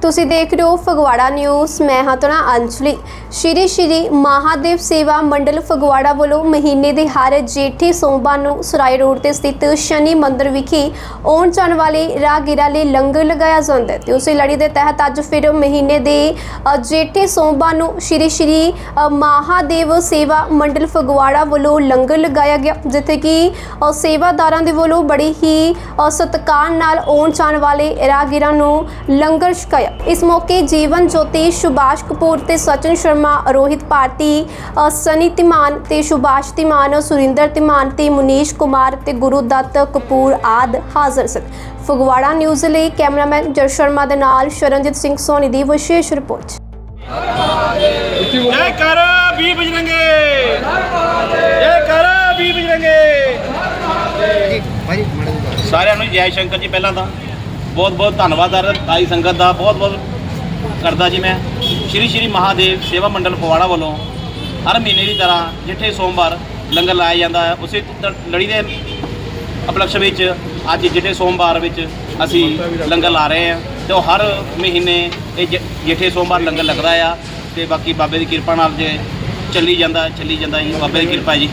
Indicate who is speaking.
Speaker 1: ਤੁਸੀਂ ਦੇਖ ਰਹੇ ਹੋ ਫਗਵਾੜਾ ਨਿਊਜ਼, ਮੈਂ ਹਾਂ ਤੁਹਾਡਾ ਅੰਜਲੀ। ਸ਼੍ਰੀ ਸ਼੍ਰੀ ਮਹਾਦੇਵ ਸੇਵਾ ਮੰਡਲ ਫਗਵਾੜਾ ਵੱਲੋਂ ਮਹੀਨੇ ਦੇ ਹਰ ਜੇਠੇ ਸੋਮਵਾਰ ਨੂੰ ਸਰਾਏ ਰੋਡ ਤੇ ਸਥਿਤ ਸ਼ਨੀ ਮੰਦਿਰ ਵਿਖੇ ਆਉਣ ਜਾਣ ਵਾਲੇ ਰਾਹਗੀਰਾਂ ਲਈ ਲੰਗਰ ਲਗਾਇਆ ਜਾਂਦਾ ਹੈ ਤੇ ਉਸੇ ਲੜੀ ਦੇ ਤਹਿਤ ਅੱਜ ਫਿਰ ਮਹੀਨੇ ਦੇ ਜੇਠੇ ਸੋਮਵਾਰ ਨੂੰ ਸ਼੍ਰੀ ਸ਼੍ਰੀ ਮਹਾਦੇਵ ਸੇਵਾ ਮੰਡਲ ਫਗਵਾੜਾ ਵੱਲੋਂ ਲੰਗਰ ਲਗਾਇਆ ਗਿਆ, ਜਿੱਥੇ ਕਿ ਸੇਵਾਦਾਰਾਂ ਦੇ ਵੱਲੋਂ ਬੜੀ ਹੀ ਸਤਿਕਾਰ ਨਾਲ ਆਉਣ ਜਾਣ ਵਾਲੇ ਰਾਹਗੀਰਾਂ ਨੂੰ ਲੰਗਰ ਛਕਾਇਆ ਇਸ ਮੌਕੇ ਜੀਵਨ ਜੋਤੀ ਸੁਭਾਸ਼ ਕਪੂਰ ਤੇ ਸਚਨ ਸ਼ਰਮਾ ਰੋਹਿਤ ਭਾਰਤੀ ਸਨੀ ਤਿਮਾਨ ਤੇ ਸੁਭਾਸ਼ ਤਿਮਾਨ ਸੁਰਿੰਦਰ ਤਿਮਾਨ ਤੇ ਮੁਨੀਸ਼ ਕੁਮਾਰ ਤੇ ਗੁਰੂ ਦੱਤ ਕਪੂਰ ਆਦ ਹਾਜ਼ਰ ਸਨ। ਫਗਵਾੜਾ ਨਿਊਜ਼ ਲਈ ਕੈਮਰਾਮੈਨ ਜਰ ਸ਼ਰਮਾ ਦੇ ਨਾਲ ਸ਼ਰਨਜੀਤ ਸਿੰਘ ਸੋਨੀ ਦੀ ਵਿਸ਼ੇਸ਼ ਰਿਪੋਰਟ।
Speaker 2: ਜੈ ਕਰ ਵੀ ਬਜਰੰਗੇ ਜੈ ਕਰ ਵੀ ਬਜਰੰਗੇ
Speaker 3: ਭਾਈ ਮਾੜਾ ਜਿਹਾ।
Speaker 2: ਸਾਰਿਆਂ ਨੂੰ ਜੈ ਸ਼ੰਕਰ ਜੀ ਪਹਿਲਾਂ ਤਾਂ। ਬਹੁਤ ਬਹੁਤ ਧੰਨਵਾਦ ਆ ਆਈ ਸੰਗਤ ਦਾ, ਬਹੁਤ ਬਹੁਤ ਕਰਦਾ ਜੀ ਮੈਂ। ਸ਼੍ਰੀ ਸ਼੍ਰੀ ਮਹਾਦੇਵ ਸੇਵਾ ਮੰਡਲ ਫਗਵਾੜਾ ਵੱਲੋਂ ਹਰ ਮਹੀਨੇ ਦੀ ਤਰ੍ਹਾਂ ਜਿੱਥੇ ਸੋਮਵਾਰ ਲੰਗਰ ਲਾਇਆ ਜਾਂਦਾ ਹੈ, ਉਸੇ ਲੜੀ ਦੇ ਉਪਲਕਸ਼ ਵਿੱਚ ਅੱਜ ਜਿੱਥੇ ਸੋਮਵਾਰ ਵਿੱਚ ਅਸੀਂ ਲੰਗਰ ਲਾ ਰਹੇ ਹਾਂ ਤੇ ਉਹ ਹਰ ਮਹੀਨੇ ਇਹ ਜ- ਜਿੱਥੇ ਸੋਮਵਾਰ ਲੰਗਰ ਲੱਗਦਾ ਆ ਤੇ ਬਾਕੀ ਬਾਬੇ ਦੀ ਕਿਰਪਾ ਨਾਲ ਜੇ ਚੱਲੀ ਜਾਂਦਾ ਚੱਲੀ ਜਾਂਦਾ ਜੀ, ਬਾਬੇ ਦੀ ਕਿਰਪਾ ਜੀ।